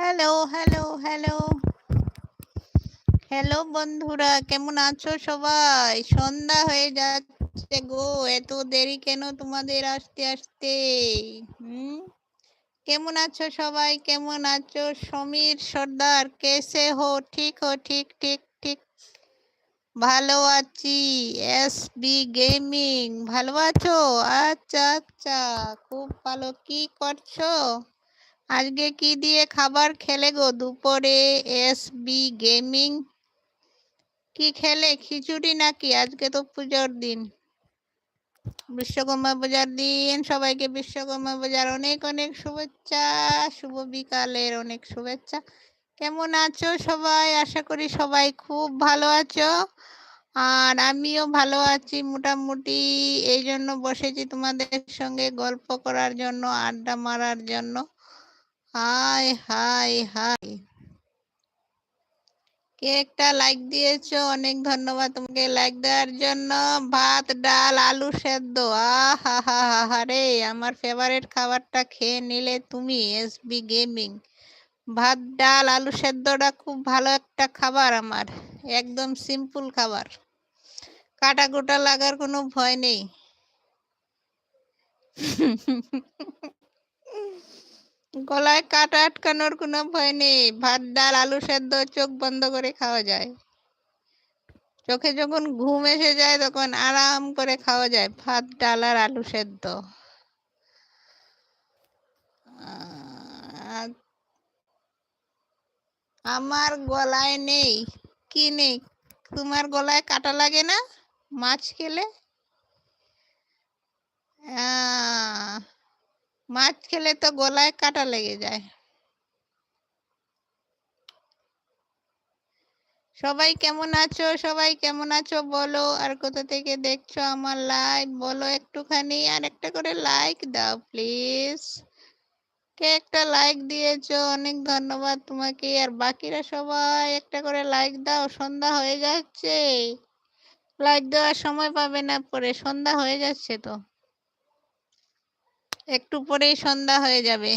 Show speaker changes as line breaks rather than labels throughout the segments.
Hello hello hello hello বন্ধুরা, কেমন আছো সবাই? সন্ধ্যা হয়ে যাচ্ছে গো, এত দেরি কেন তোমাদের আসতে আসতে? হুম? কেমন আছো সবাই? কেমন আছো? সমীর, সর্দার, কেসে হো? ঠিক হো, ঠিক ঠিক ঠিক। ভালো আছি, এস বি গেমিং। ভালো আছো? আচ্ছা আচ্ছা। খুব ভালো। কি করছ? আজকে কি দিয়ে খাবার খেলে গো? দুপুরে এস বি গেমিং কি খেলে? খিচুড়ি নাকি? আজকে তো পুজোর দিন। বিশ্বকর্মা পূজার দিন। সবাইকে বিশ্বকর্মা পূজার অনেক অনেক শুভেচ্ছা। শুভ বিকালের অনেক শুভেচ্ছা। কেমন আছো সবাই? আশা করি সবাই খুব ভালো আছো। আর আমিও ভালো আছি মোটামুটি। এই জন্য বসেছি তোমাদের সঙ্গে গল্প করার জন্য, আড্ডা মারার জন্য। Hi hi high. কে একটা লাইক দিয়েছ, অনেক ধন্যবাদ তোমাকে লাইক দেওয়ার জন্য। ভাত, ডাল, আলু সেদ্ধ। আহা, হা হা হা, রে, আমার ফেভারিট খাবারটা খেয়ে নিলে তুমি এসবি গেমিং ভাত, ডাল, আলু সেদ্ধটা খুব ভালো একটা খাবার আমার, একদম সিম্পল খাবার। কাটা গোটা লাগার কোনো ভয় নেই। গলায় কাটা আটকানোর কোনো ভয় নেই। ভাত ডাল আলু সেদ্ধ চোখ বন্ধ করে খাওয়া যায়। চোখে যখন ঘুম এসে যায় তখন আরাম করে খাওয়া যায়। ভাত ডাল আর আলু সেদ্ধ। আমার গলায় নেই। কি নেই? তোমার গলায় কাটা লাগে না? মাছ খেলে? আহ, মাছ খেলে তো গলায় কাটা লেগে যায়। সবাই কেমন আছো? সবাই কেমন আছো বলো? আর কোথা থেকে দেখছ আমার লাইভ বলো একটুখানি আর একটা করে লাইক দাও, প্লিজ। কে একটা লাইক দিয়েছ? অনেক ধন্যবাদ তোমাকে। আর বাকিরা সবাই একটা করে লাইক দাও, সন্ধ্যা হয়ে যাচ্ছে। লাইক দেওয়ার সময় পাবে না পরে, সন্ধ্যা হয়ে যাচ্ছে তো। একটু পরেই সন্ধ্যা হয়ে যাবে।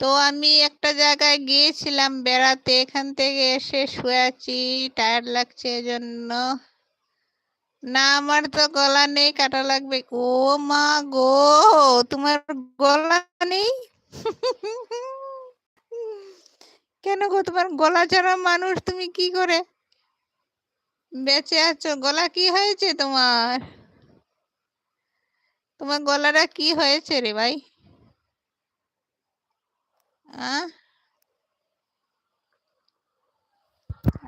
তো আমি একটা জায়গায় গিয়েছিলাম বেড়াতে, এখান থেকে এসে শুয়ে আছি লাগছে এজন্য। না, আমার তো গলা নেই, কাটা লাগবে। ও মা গো, তোমার গলা নেই? কেন গো, তোমার গলা ছাড়া মানুষ তুমি কি করে? বেঁচে আছো, গলা কি হয়েছে তোমার? তোমার গলাটা কি হয়েছে রে ভাই?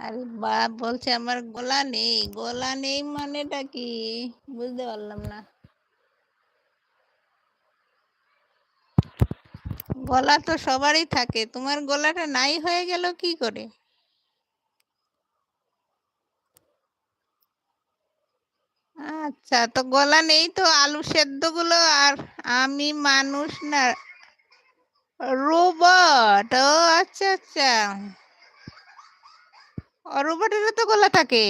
আরে বাপ, বলছে আমার গলা নেই গলা নেই মানেটা কি? বুঝতে পারলাম না। গলা তো সবারই থাকে, তোমার গলাটা নাই হয়ে গেল কি করে? আচ্ছা তো গলা নেই তো আলু সেদ্ধগুলো আর আমি মানুষ না, রোবট, ও আচ্ছা আচ্ছা। রোবটেরও তো গলা থাকে।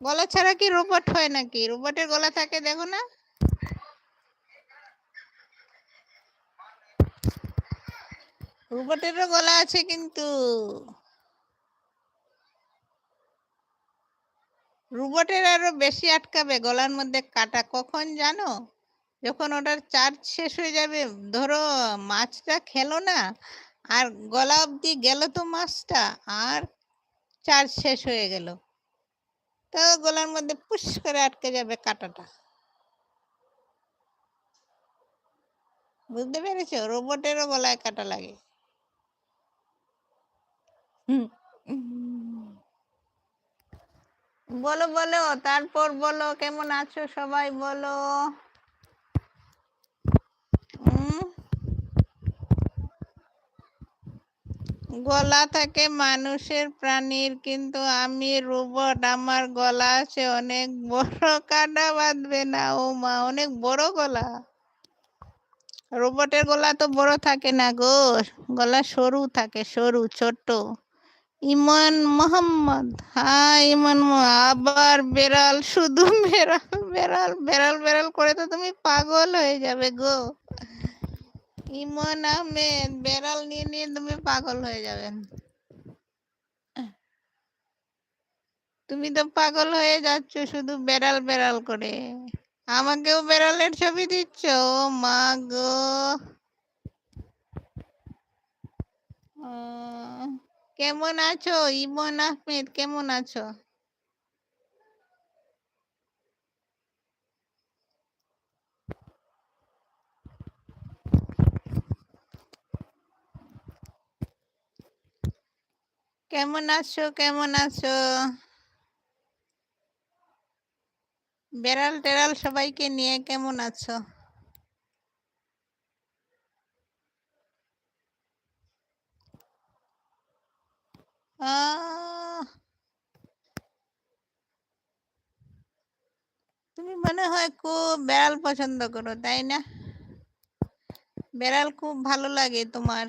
গলা ছাড়া কি রোবট হয় নাকি? রোবটের গলা থাকে, দেখো না। রোবটেরও গলা আছে কিন্তু। রোবটের আরও বেশি আটকাবে গলার মধ্যে কাটা, কখন জানো? যখন ওটার চার্জ শেষ হয়ে যাবে, ধরো মাছটা খেলো না, আর গলা অবধি গেল তো মাছটা, আর চার্জ শেষ হয়ে গেল। তো গলার মধ্যে পুশ করে আটকে যাবে কাটাটা। বুঝতে পেরেছ? রোবটেরও গলায় কাটা লাগে। হুম। বলো বলো, তারপর বলো, কেমন আছো সবাই বলো? গলা থাকে মানুষের প্রাণীর, কিন্তু আমি রোবট, আমার গলা আছে অনেক বড় কাটা বাঁধবে না, ও মা, অনেক বড় গলা। রোবটের গলা তো বড় থাকে না গো, গলা সরু থাকে, সরু ছোট ইমন মোহাম্মদ। হ্যাঁ ইমন আবার বেড়াল, শুধু বেড়াল বেড়াল বেড়াল বেড়াল করে তো তুমি পাগল হয়ে যাবে গো। ইমন আহমেদ, বেড়াল নিয়ে নিয়ে তুমি পাগল হয়ে যাবেন তুমি তো পাগল হয়ে যাচ্ছ শুধু বেড়াল বেড়াল করে। আমাকেও বেড়ালের ছবি দিচ্ছ মা গো। কেমন আছো? ইমন আহমেদ, কেমন আছো? কেমন আছো? কেমন আছো? বেড়াল টেড়াল সবাইকে নিয়ে কেমন আছো? তুমি মনে হয় খুব বেড়াল পছন্দ করো তাই না? বেড়াল খুব ভালো লাগে তোমার।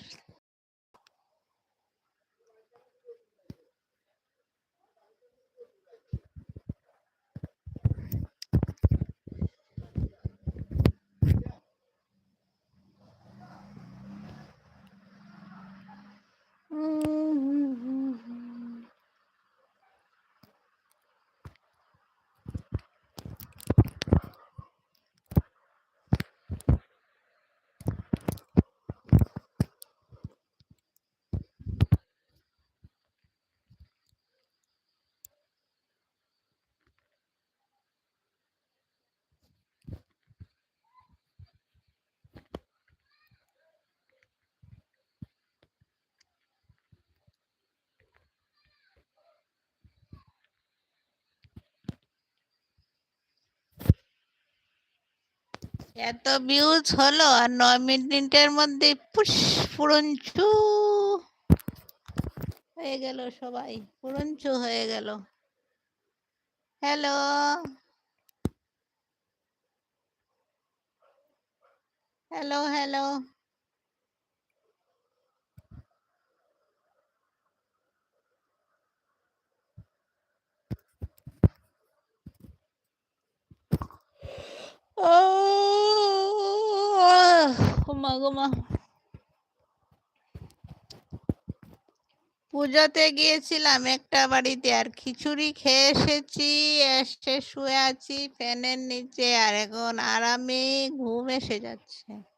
嗯嗯嗯 এত ভিউজ হলো আর নয় মিনিটের মধ্যে পুশ পুরঞ্চু হয়ে গেল সবাই পুরঞ্চু হয়ে গেল। হ্যালো হ্যালো হ্যালো ঘুমা মা। পুজোতে গিয়েছিলাম একটা বাড়িতে আর খিচুড়ি খেয়ে এসেছি, এসে শুয়ে আছি, ফ্যানের নিচে, আর এখন আরামে ঘুম এসে যাচ্ছে।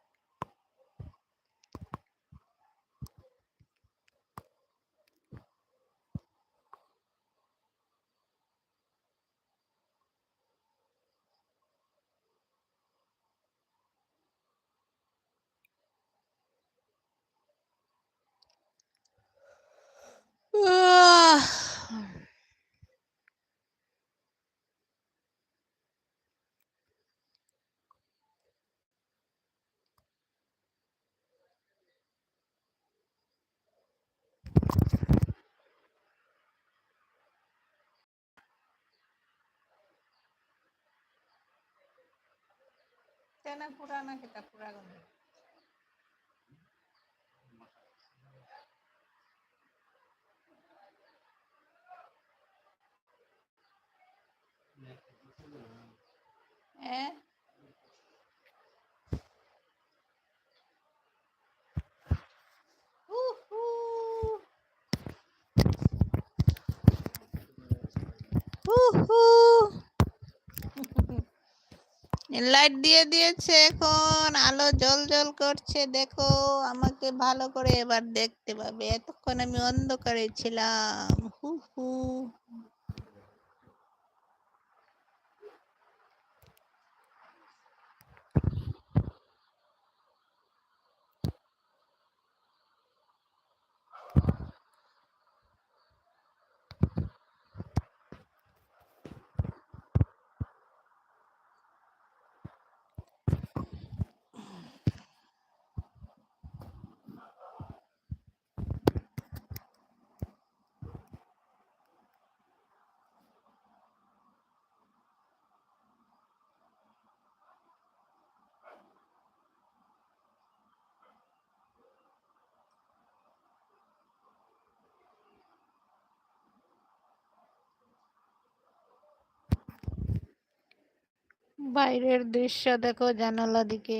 Tena Purana que está Puragami. ¿Eh? Light দিয়ে দিয়েছে এখন। আলো জল জল করছে, দেখো। আমাকে ভালো করে এবার দেখতে পাবে। এতক্ষণ আমি অন্ধকারে ছিলাম। হু হু। বাইরের দৃশ্য দেখো জানালা দিকে।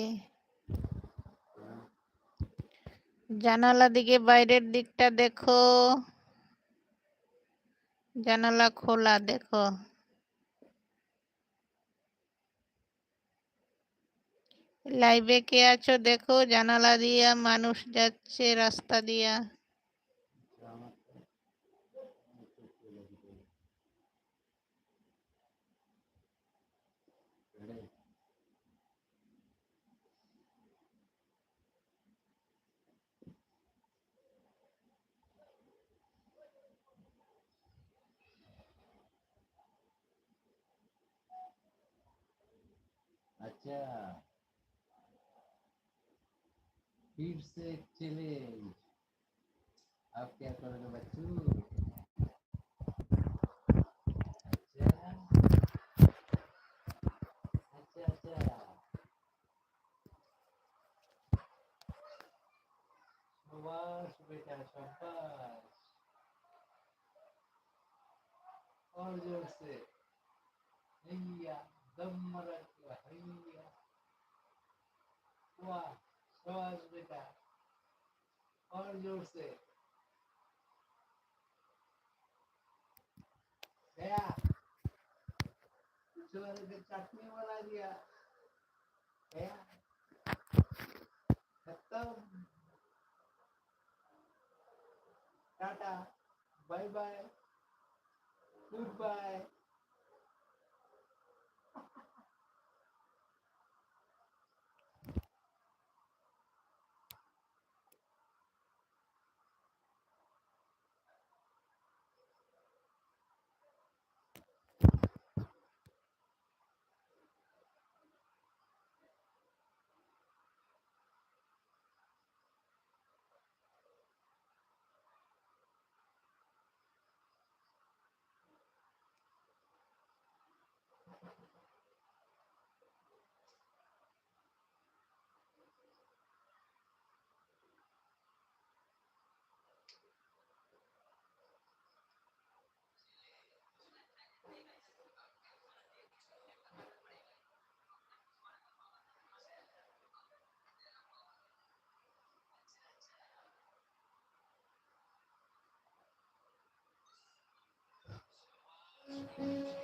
জানালা দিকে বাইরের দিকটা দেখো। জানালা খোলা দেখো। লাইভে কে আছো দেখো? জানালা দিয়া মানুষ যাচ্ছে, রাস্তা দিয়া।
अच्छा। फिर से चैलेंज आप क्या करोगे बच्चों अच्छा अच्छा अच्छा शाबाश बेटा शाबाश और ज़ोर से हैया दम हैया वाह शाबाश बेटा। और ज़ोर से। गया। चटनी बना दिया। गया। खत्म। Tata. Bye bye. Goodbye. Thank you.